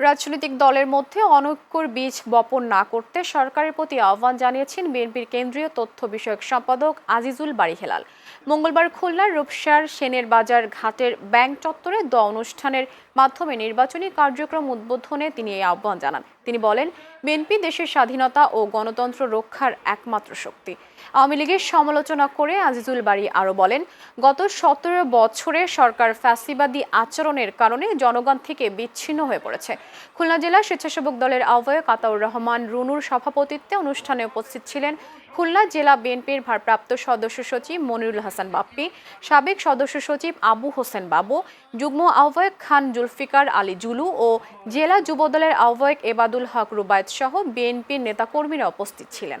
রাজনৈতিক দলের মধ্যে অনৈক্যর বীজ বপন না করতে সরকারের প্রতি আহ্বান জানিয়েছেন বিএনপির কেন্দ্রীয় তথ্য বিষয়ক সম্পাদক আজিজুল বাড়ি হেলাল। মঙ্গলবার খুলনার রূপসার সেনের বাজার ঘাটের ব্যাংক চত্বরে দ অনুষ্ঠানের মাধ্যমে নির্বাচনী কার্যক্রম উদ্বোধনে তিনি এই আহ্বান জানান। তিনি বলেন, বিএনপি দেশের স্বাধীনতা ও গণতন্ত্র রক্ষার একমাত্র শক্তি। আওয়ামী লীগের সমালোচনা করে আজিজুল বাড়ি আরও বলেন, গত সতেরো বছরে সরকার ফ্যাসিবাদী আচরণের কারণে জনগণ থেকে বিচ্ছিন্ন হয়ে পড়েছে। খুলনা জেলা স্বেচ্ছাসেবক দলের আহ্বায়ক আতাউর রহমান রুনুর সভাপতিত্বে অনুষ্ঠানে উপস্থিত ছিলেন খুলনা জেলা বিএনপির ভারপ্রাপ্ত সদস্য সচিব মনিরুল হাসান বাপ্পি, সাবেক সদস্য সচিব আবু হোসেন বাবু, যুগ্ম আহ্বায়ক খান জুলফিকার আলী জুলু ও জেলা যুবদলের আহ্বায়ক এবাদুল হক রুবায়ত সহ বিএনপির নেতাকর্মীরা উপস্থিত ছিলেন।